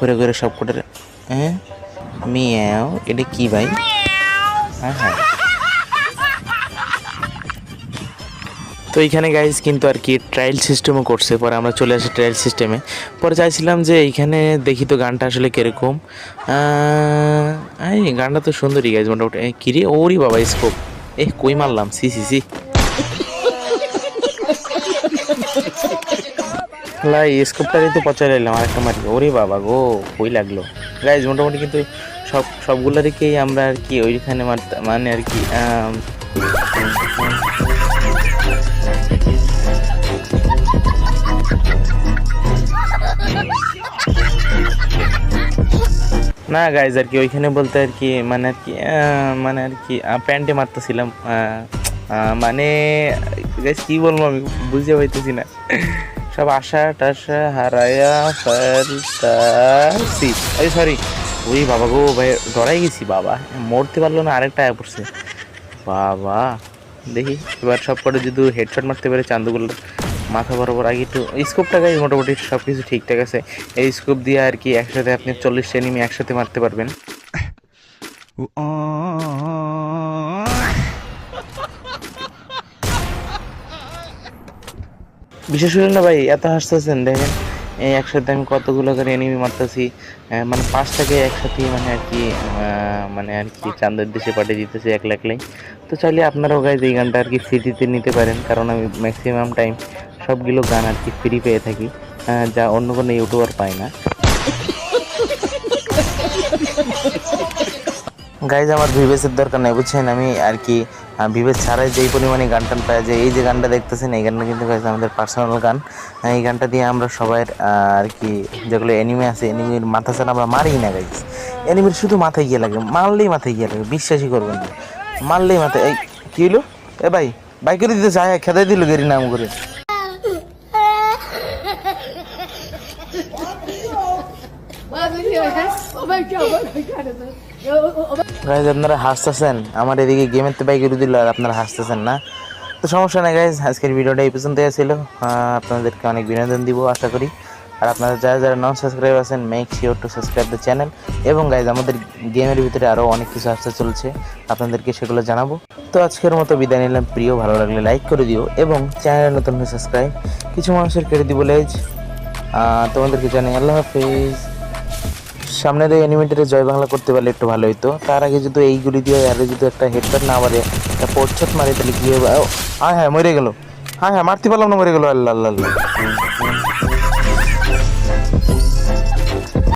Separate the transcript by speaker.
Speaker 1: করে ঘুরে সব কটার হ্যাঁ? মিয়াও, এটা কি ভাই? হ্যাঁ হ্যাঁ। তো এইখানে গাইজ কিন্তু আর কি ট্রায়াল সিস্টেমও করছে। পরে আমরা চলে আসি ট্রায়াল সিস্টেমে পরে চাইছিলাম যে এইখানে দেখি তো গানটা আসলে কীরকম। এই গানটা তো সুন্দরই গাইজ মোটামুটি। কিরে ওরই বাবা স্কোপ এ কই মারলাম? C C C. লাই স্কোপটাকে তো পচাই লাইলাম, আরেকটা মারি ওরে বাবা গো, কই লাগল? গাইজ মোটামুটি কিন্তু সব সবগুলোরকেই আমরা আর কি ওইখানে মারতে মানে আর কি না গাইজ আর কি ওইখানে বলতে আর কি মানে আর কি মানে আর কি প্যান্টে মারতেছিলাম মানে গাইজ কি বলব আমি বুঝতে পাইতেছি না। সব আশা টাশা হারায়া ফেলতাছি। এই সরি ওই বাবা গো, ভাই, ডরাই গেছি, বাবা। মরতে পারল না আরেকটা আয়া পড়ছে। বাবা, দেখি, এবার সব করে যদি হেডশট মারতে পারে চান্দুগুলো মাথা বরাবর আগে একটু স্কোপটা গাই মোটামুটি সব কিছু ঠিকঠাক আছে। এই স্কোপ দিয়ে আর কি একসাথে আপনি চল্লিশটা এনিমি একসাথে মারতে পারবেন। বিশেষ করে না ভাই, এত হাসতেছেন, দেখেন, এই একসাথে আমি কতগুলো করে এনিমি মারতেছি। মানে পাঁচটাকে একসাথে মানে আর কি মানে আর কি চান্দের দেশে পাঠিয়ে দিতেছি একলা লাইন তো চাইলে আপনারাও গাইজ এই গানটা আর কি ফ্রিতে নিতে পারেন, কারণ আমি ম্যাক্সিমাম টাইম সবগুলো গান আর কি ফ্রি পেয়ে থাকি যা অন্য কোনো ইউটিউবার পায় না। গাইজ আমার ভিভেসের দরকার নেই, বুঝছেন? আমি আর কি ভিভেস ছাড়াই যেই পরিমাণে গান টান পাওয়া যায় এই যে গানটা দেখতেছেন, এই গানটা কিন্তু guys, আমাদের পার্সোনাল গান। এই গানটা দিয়ে আমরা সবাই আর কি, যেগুলো এনিমে আছে এনিমির মাথা ছাড়া আমরা মারি না গাইজ এনিমির শুধু মাথায় গিয়ে লাগে, মারলেই মাথায় গিয়ে লাগে, বিশ্বাসই করবেন না। মারলেই মাথায়, এই, কী হলো এ ভাই ভাই করে দিতে চায় খেতে দিল গেরি নাম করে। গাইজ আপনারা হাসতেছেন। আমার এদিকে গেমের তো বাইক দিল আর আপনারা হাসতেছেন না। তো সমস্যা নেই গাইজ আজকের ভিডিওটা এই পর্যন্ত ছিল। আপনাদেরকে অনেক বিনোদন দিব, আশা করি। আর আপনারা যারা যারা নন সাবস্ক্রাইব আছেন make sure to subscribe the channel এবং গাইজ আমাদের গেমের ভিতরে আরও অনেক কিছু আসতে চলছে। আপনাদেরকে সেগুলো জানাব। তো আজকের মতো বিদায় নিলাম। প্রিয়, ভালো লাগলে লাইক করে দিও। এবং চ্যানেল নতুন সাবস্ক্রাইব কিছু মানুষের কেটে দিব লেজ তোমাদেরকে জানাই আল্লাহ হাফিজ। সামনের দিয়ে অ্যানিমেটারে জয় বাংলা করতে পারলে একটু ভালো হতো তার আগে যদি এইগুলি দিয়ে আরে যদি একটা হেডশট না মারে, একটা পোর্টশট মারে, তাহলে কি হবে? হ্যাঁ হ্যাঁ মরে গেল। হ্যাঁ হ্যাঁ মারতে পারলাম না, মরে গেল। আল্লাহ আল্লাহ আল্লাহ।